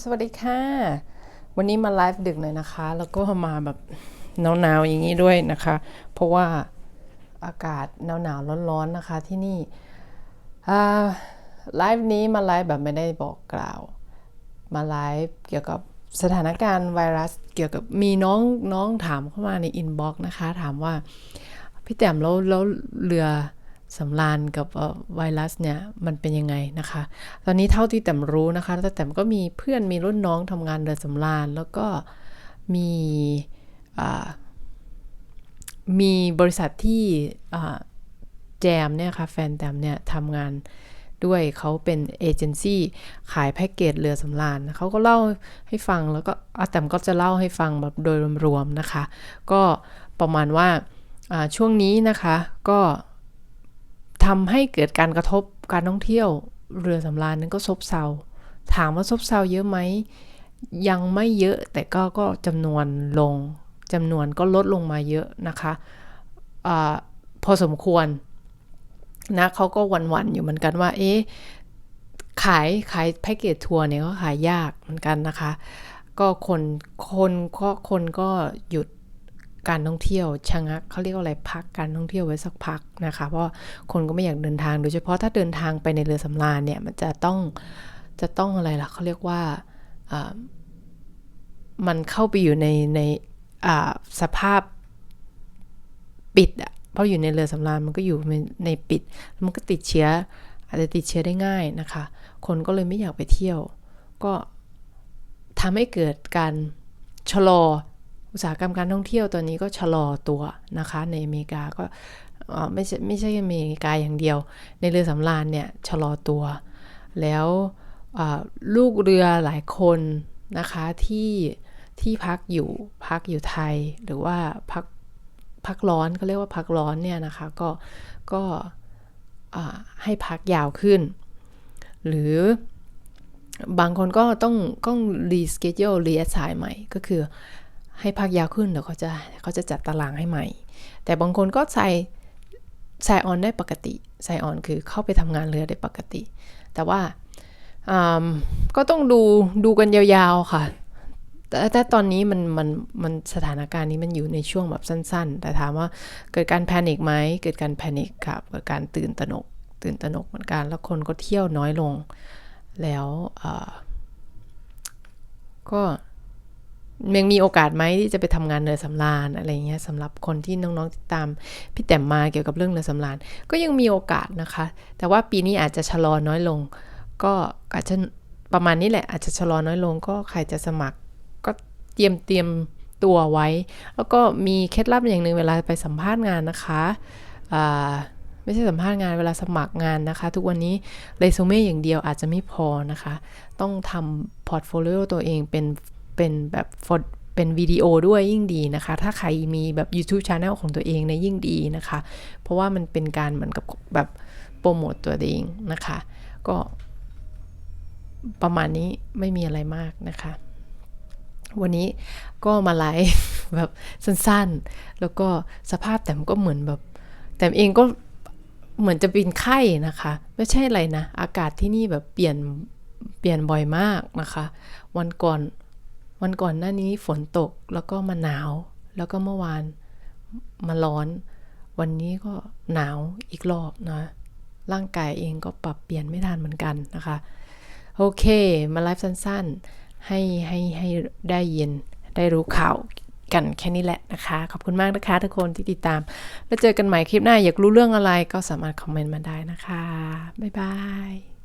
สวัสดีค่ะ วันนี้มาไลฟ์ดึกหน่อยนะคะ แล้วก็มาแบบหนาวๆอย่างนี้ด้วยนะคะ เพราะว่าอากาศหนาวๆร้อนๆนะคะที่นี่ไลฟ์นี้มาไลฟ์แบบไม่ได้บอกกล่าว มาไลฟ์เกี่ยวกับสถานการณ์ไวรัสเกี่ยวกับมีน้องน้องถามเข้ามาในอินบ็อกซ์นะคะ ถามว่าพี่แต้มแล้วแล้วเรือ สำราญกับไวรัสเนี่ยมันเป็นยังไงนะคะ ตอนนี้เท่าที่แต้มรู้นะคะแต่แต้มก็มีเพื่อนมีรุ่นน้องทำงานเรือสำราญแล้วก็มีมีบริษัทที่แจมเนี่ยค่ะแฟนแต้มเนี่ยทำงานด้วยเขาเป็นเอเจนซี่ขายแพ็กเกจเรือสำราญเขาก็เล่าให้ฟังแล้วก็อาแต้มก็จะเล่าให้ฟังแบบโดยรวมๆนะคะ ก็ประมาณว่าช่วงนี้นะคะก็ ทำให้เกิดการกระทบการท่องเที่ยว เรือสำราญนั้นก็ซบเซา ถามว่าซบเซาเยอะไหม ยังไม่เยอะแต่ก็ก็จำนวนลงจำนวนก็ลดลงมาเยอะนะคะอาพอสมควรนะเขาก็หวันๆอยู่เหมือนกันว่า เอ๊ะขายขายแพ็กเกจทัวร์เนี่ยก็ขายยากเหมือนกันนะคะ ก็คนคนก็คนก็หยุด การท่องเที่ยวชะงักเขาเรียกว่าอะไรพักการท่องเที่ยวไว้สักพักนะคะ เพราะคนก็ไม่อยากเดินทางโดยเฉพาะถ้าเดินทางไปในเรือสำราญเนี่ยมันจะต้องจะต้องอะไรล่ะเขาเรียกว่ามันเข้าไปอยู่ในในสภาพปิดอะเพราะอยู่ในเรือสำราญมันก็อยู่ในปิด มันก็ติดเชื้ออาจจะติดเชื้อได้ง่ายนะคะ คนก็เลยไม่อยากไปเที่ยว ก็ทำให้เกิดการชะลอ อุตสาหกรรมการท่องเที่ยวตอนนี้ก็ชะลอตัวนะคะในอเมริกาก็ไม่ใช่ไม่ใช่อเมริกาอย่างเดียว ในเรือสำราญเนี่ยชะลอตัว แล้วลูกเรือหลายคนนะคะที่ที่พักอยู่พักอยู่ไทยหรือว่าพักพักร้อนเขาเรียกว่าพักร้อนเนี่ยนะคะก็ก็ให้พักยาวขึ้น หรือบางคนก็ต้องต้องรีสเกจ u l รีแอสไซน์ใหม่ก็คือ ให้พักยาวขึ้นเดี๋ยวเขาจะเขาจะจัดตารางให้ใหม่ แต่บางคนก็ใส่ใส่ออนได้ปกติใส่ออนคือเข้าไปทำงานเรือได้ปกติ แต่ว่าก็ต้องดูดูกันยาวๆค่ะ แต่แต่ตอนนี้มันมันมันสถานการณ์นี้มันอยู่ในช่วงแบบสั้น ๆ แต่ถามว่าเกิดการแพนิคไหมเกิดการแพนิคครับเกิดการตื่นตระหนก ตื่นตระหนกเหมือนกันแล้วคนก็เที่ยวน้อยลงแล้วก็ ยังมีโอกาสไหมที่จะไปทำงานเรือสำราญอะไรเงี้ยสำหรับคนที่น้องๆติดตามพี่แต้มมาเกี่ยวกับเรื่องเรือสำราญก็ยังมีโอกาสนะคะ แต่ว่าปีนี้อาจจะชะลอน้อยลง ก็อาจจะประมาณนี้แหละ อาจจะชะลอน้อยลง ก็ใครจะสมัครก็เตรียมเตรียมตัวไว้ แล้วก็มีเคล็ดลับอย่างหนึ่งเวลาไปสัมภาษณ์งานนะคะไม่ใช่สัมภาษณ์งานเวลาสมัครงานนะคะ ทุกวันนี้เรซูเม่อย่างเดียวอาจจะไม่พอนะคะ ต้องทำพอร์ตโฟลิโอตัวเองเป็น เป็นแบบเป็นวิดีโอด้วยยิ่งดีนะคะ ถ้าใครมีแบบ YouTube Channel ของตัวเองในยิ่งดีนะคะ เพราะว่ามันเป็นการเหมือนกับแบบโปรโมตตัวเองนะคะ ก็ประมาณนี้ไม่มีอะไรมากนะคะ วันนี้ก็มาไลฟ์แบบสั้นๆ แล้วก็สภาพแต่มก็เหมือนแบบ แต่เองก็เหมือนจะเป็นไข้นะคะ ไม่ใช่อะไรนะ อากาศที่นี่แบบเปลี่ยนเปลี่ยนบ่อยมากนะคะ วันก่อน วันก่อนหน้านี้ฝนตกแล้วก็มาหนาว แล้วก็เมื่อวานมาร้อน วันนี้ก็หนาวอีกรอบนะ ร่างกายเองก็ปรับเปลี่ยนไม่ทันเหมือนกันนะคะ โอเค มาไลฟ์สั้นๆ ให้ให้ให้ได้ยินได้รู้ข่าวกันแค่นี้แหละนะคะ ขอบคุณมากนะคะทุกคนที่ติดตาม แล้วเจอกันใหม่คลิปหน้าอยากรู้เรื่องอะไรก็สามารถคอมเมนต์มาได้นะคะ บ๊ายบาย